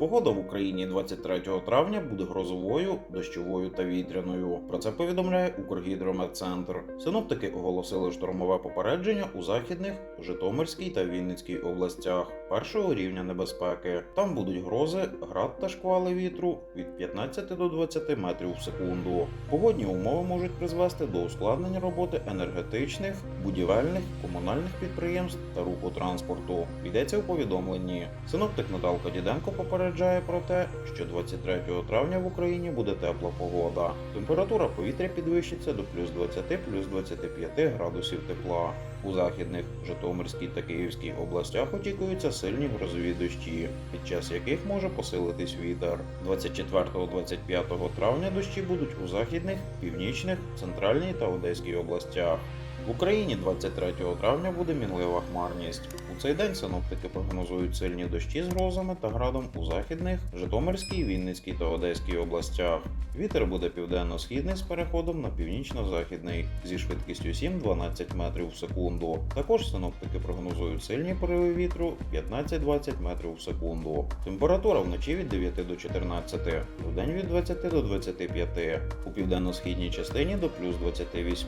Погода в Україні 23 травня буде грозовою, дощовою та вітряною. Про це повідомляє Укргідрометцентр. Синоптики оголосили штормове попередження у західних, Житомирській та Вінницькій областях першого рівня небезпеки. Там будуть грози, град та шквали вітру від 15 до 20 метрів в секунду. Погодні умови можуть призвести до ускладнення роботи енергетичних, будівельних, комунальних підприємств та руху транспорту. Йдеться у повідомленні. Синоптик Наталка Діденко попереджає про те, що 23 травня в Україні буде тепла погода. Температура повітря підвищиться до плюс 20 плюс 25 градусів тепла. У західних Житомирській та Київській областях очікуються сильні грозові дощі, під час яких може посилитись вітер. 24-25 травня дощі будуть у західних, північних, центральній та Одеській областях. В Україні 23 травня буде мінлива хмарність. У цей день синоптики прогнозують сильні дощі з грозами та градом у західних, Житомирській, Вінницькій та Одеській областях. Вітер буде південно-східний з переходом на північно-західний зі швидкістю 7-12 метрів в секунду. Також синоптики прогнозують сильні пориви вітру 15-20 метрів в секунду. Температура вночі від 9 до 14, вдень від 20 до 25, у південно-східній частині до плюс 28.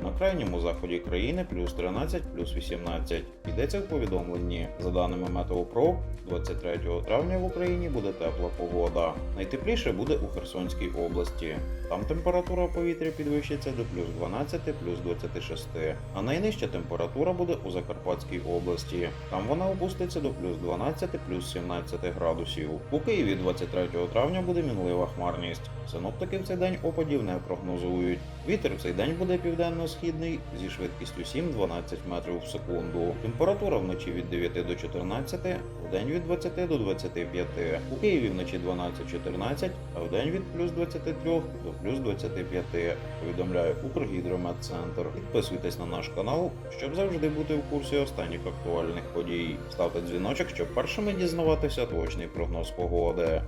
На крайньому заході країни плюс 13, плюс 18. Йдеться в повідомленні. За даними Метеопро, 23 травня в Україні буде тепла погода. Найтепліше буде у Херсонській області. Там температура повітря підвищиться до плюс 12, плюс 26. А найнижча температура буде у Закарпатській області. Там вона опуститься до плюс 12, плюс 17 градусів. У Києві 23 травня буде мінлива хмарність. Синоптики в цей день опадів не прогнозують. Вітер в цей день буде південно-східний зі швидкістю 7-12 метрів в секунду. Температура вночі від 9 до 14, вдень від 20 до 25. У Києві вночі 12-14, а вдень від плюс 23 до плюс 25. Повідомляє Укргідрометцентр. Підписуйтесь на наш канал, щоб завжди бути в курсі останніх актуальних подій. Ставте дзвіночок, щоб першими дізнаватися точний прогноз погоди.